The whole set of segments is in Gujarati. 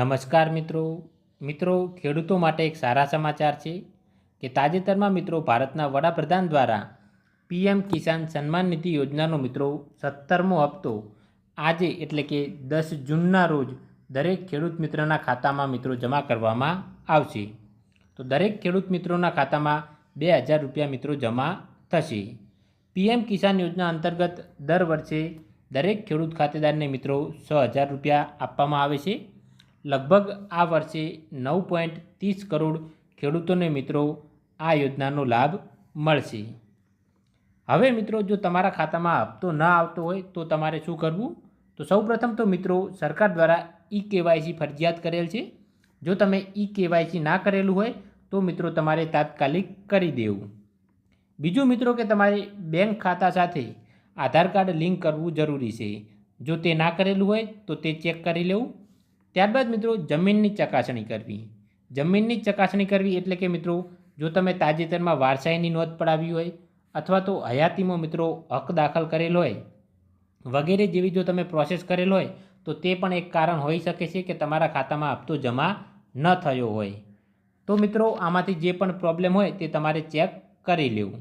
નમસ્કાર મિત્રો. મિત્રો, ખેડૂતો માટે એક સારા સમાચાર છે કે તાજેતરમાં મિત્રો ભારતના વડાપ્રધાન દ્વારા પીએમ કિસાન સન્માન નિધિ યોજનાનો મિત્રો સત્તરમો હપ્તો આજે એટલે કે દસ જૂનના રોજ દરેક ખેડૂત મિત્રના ખાતામાં મિત્રો જમા કરવામાં આવશે. તો દરેક ખેડૂત મિત્રોના ખાતામાં બે હજાર રૂપિયા મિત્રો જમા થશે. પીએમ કિસાન યોજના અંતર્ગત દર વર્ષે દરેક ખેડૂત ખાતેદારને મિત્રો છ હજાર રૂપિયા આપવામાં આવે છે. લગભગ આ વર્ષે નવ પોઈન્ટ ત્રીસ કરોડ ખેડૂતોને મિત્રો આ યોજનાનો લાભ મળશે. હવે મિત્રો, જો તમારા ખાતામાં હપ્તો ન આવતો હોય તો તમારે શું કરવું? તો સૌપ્રથમ તો મિત્રો, સરકાર દ્વારા ઈ કેવાયસી ફરજિયાત કરેલ છે. જો તમે ઈ કેવાયસી ના કરેલું હોય તો મિત્રો, તમારે તાત્કાલિક કરી દેવું. બીજું મિત્રો કે તમારે બેંક ખાતા સાથે આધાર કાર્ડ લિંક કરવું જરૂરી છે. જો તે ના કરેલું હોય તો તે ચેક કરી લેવું. ત્યારબાદ મિત્રો જમીનની ચકાસણી કરવી. જમીનની ચકાસણી કરવી એટલે કે મિત્રો જો તમે તાજેતરમાં વારસાઈની નોંધ પડાવી હોય અથવા તો હયાતીમાં મિત્રો હક દાખલ કરેલ હોય વગેરે જેવી જો તમે પ્રોસેસ કરેલ હોય તો તે પણ એક કારણ હોઈ શકે છે કે તમારા ખાતામાં હપ્તો જમા ન થયો હોય. તો મિત્રો આમાંથી જે પણ પ્રોબ્લેમ હોય તે તમારે ચેક કરી લેવું.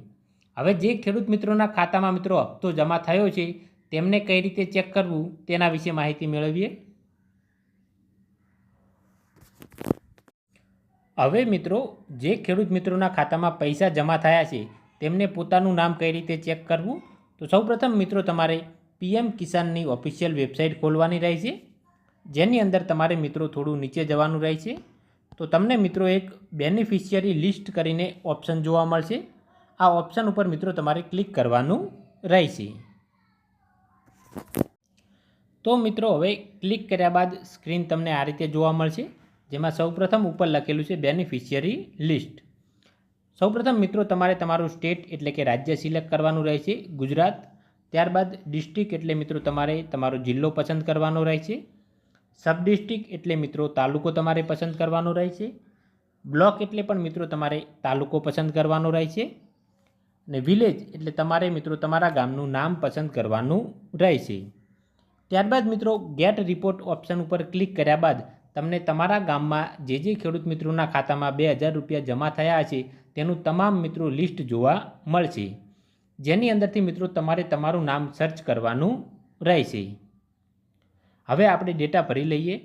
હવે જે ખેડૂત મિત્રોના ખાતામાં મિત્રો હપ્તો જમા થયો છે તેમને કઈ રીતે ચેક કરવું તેના વિશે માહિતી મેળવીએ. હવે મિત્રો, જે ખેડૂત મિત્રોના ખાતામાં પૈસા જમા થયા છે, તેમને પોતાનું નામ કઈ રીતે ચેક કરવું? તો સૌપ્રથમ મિત્રો, તમારે પીએમ કિસાનની ઓફિશિયલ વેબસાઇટ ખોલવાની રહેશે જેની અંદર તમારે મિત્રો થોડું નીચે જવાનું રહેશે તો તમને મિત્રો એક બેનિફિશિયરી લિસ્ટ કરીને ઓપ્શન જોવા મળશે. આ ઓપ્શન ઉપર મિત્રો તમારે ક્લિક કરવાનું રહેશે તો મિત્રો, હવે ક્લિક કર્યા બાદ સ્ક્રીન તમને આ રીતે જોવા મળશે. જેમાં સૌપ્રથમ ઉપર લખેલું છે બેનિફિશિયરી લિસ્ટ સૌપ્રથમ મિત્રો, તમારે તમારું સ્ટેટ એટલે કે રાજ્ય સિલેક્ટ કરવાનું રહેશે, ગુજરાત. ત્યારબાદ ડિસ્ટ્રિક્ટ એટલે મિત્રો, તમારે તમારો જિલ્લો પસંદ કરવાનો રહેશે. સબ ડિસ્ટ્રિક્ટ એટલે મિત્રો, તાલુકો તમારે પસંદ કરવાનો રહેશે. બ્લોક એટલે પણ મિત્રો, તમારે તાલુકો પસંદ કરવાનો રહેશે. અને વિલેજ એટલે તમારે મિત્રો, તમારા ગામનું નામ પસંદ કરવાનું રહેશે. ત્યારબાદ મિત્રો ગેટ રિપોર્ટ ઓપ્શન ઉપર ક્લિક કર્યા બાદ તમને તમારા ગામમાં જે જે ખેડૂત મિત્રોના ખાતામાં બે હજાર રૂપિયા જમા થયા છે તેનું તમામ મિત્રો લિસ્ટ જોવા મળશે. જેની અંદરથી મિત્રો તમારે તમારું નામ સર્ચ કરવાનું રહેશે. હવે આપણે ડેટા ભરી લઈએ.